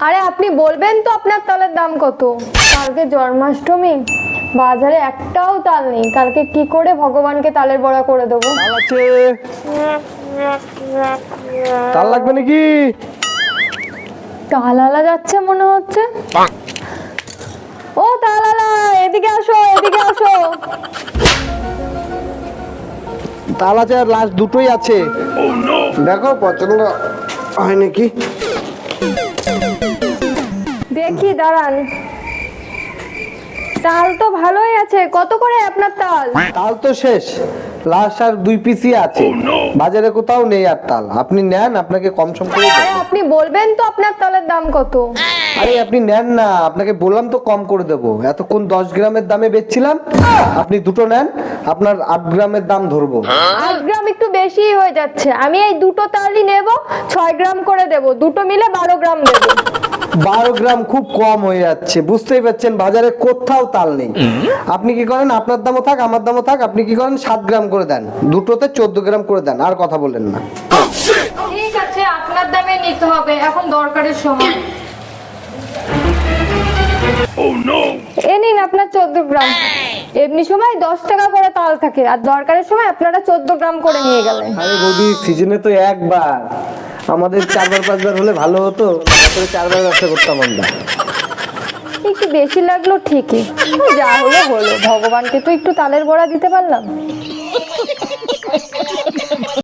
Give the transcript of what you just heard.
আরে আপনি বলবেন তো আপনার তালের দাম কত? কালকে জন্মাষ্টমী বাজারে একটাও তাল নেই। কালকে কি করে ভগবানকে তালের বড়া করে দেবো? তাল আছে। তাল লাগবে নাকি? তালালা যাচ্ছে মনে হচ্ছে। ও তালালা এদিকে আসো এদিকে আসো। তাল আছে আর লাস্ট দুটোই আছে। দেখো পছন্দ হয় নাকি? দেখি দাঁড়ান। তাল তো ভালোই আছে। কত করে আপনার তাল? তাল তো শেষ। লাস্ট আর দুই পিসই আছে। বাজারে কোথাও নেই আর তাল। আপনি নেন আপনাকে কম সম করে আরে আপনি বলবেন তো আপনার তালের দাম কত। আরে আপনি নেন না। আপনাকে বললাম তো কম করে দেবো। এতক্ষণ দশ গ্রামের দামে বেচছিলাম। আপনি দুটো নেন। আপনার আট গ্রামের দাম ধরবো। আট গ্রাম একটু বেশি হয়ে যাচ্ছে। আমি এই দুটো তালই নেব ছয় গ্রাম করে দেব। দুটো মিলে বারো গ্রাম দেবো। বারো গ্রাম খুব কম হয়ে যাচ্ছে। বুঝতেই পারছেন বাজারে কোথাও তাল নেই। আপনি কি করেন? আপনার দামও থাক আমার দামও থাক আপনি কি করেন? সাত গ্রাম করে দেন। দুটোতে চোদ্দ গ্রাম করে দেন আর কথা বলেন না। ঠিক আছে আপনার দামে নিতে হবে। এখন দরকারের সময়। এ নিন আপনার চোদ্দ গ্রাম। এমনি সময় দশ টাকা করে তাল থাকে আর দরকারের সময় আপনারা চোদ্দ গ্রাম করে নিয়ে গেলেন। আরে রবি সিজনে তো একবার। আমাদের চারবার পাঁচবার হলে ভালো হতো। তারপরে চারবার ব্যবসা করতাম আমরা। একটু বেশি লাগল ঠিকই। যা হলো হলো ভগবানকে তো একটু তালের বড়া দিতে পারলাম।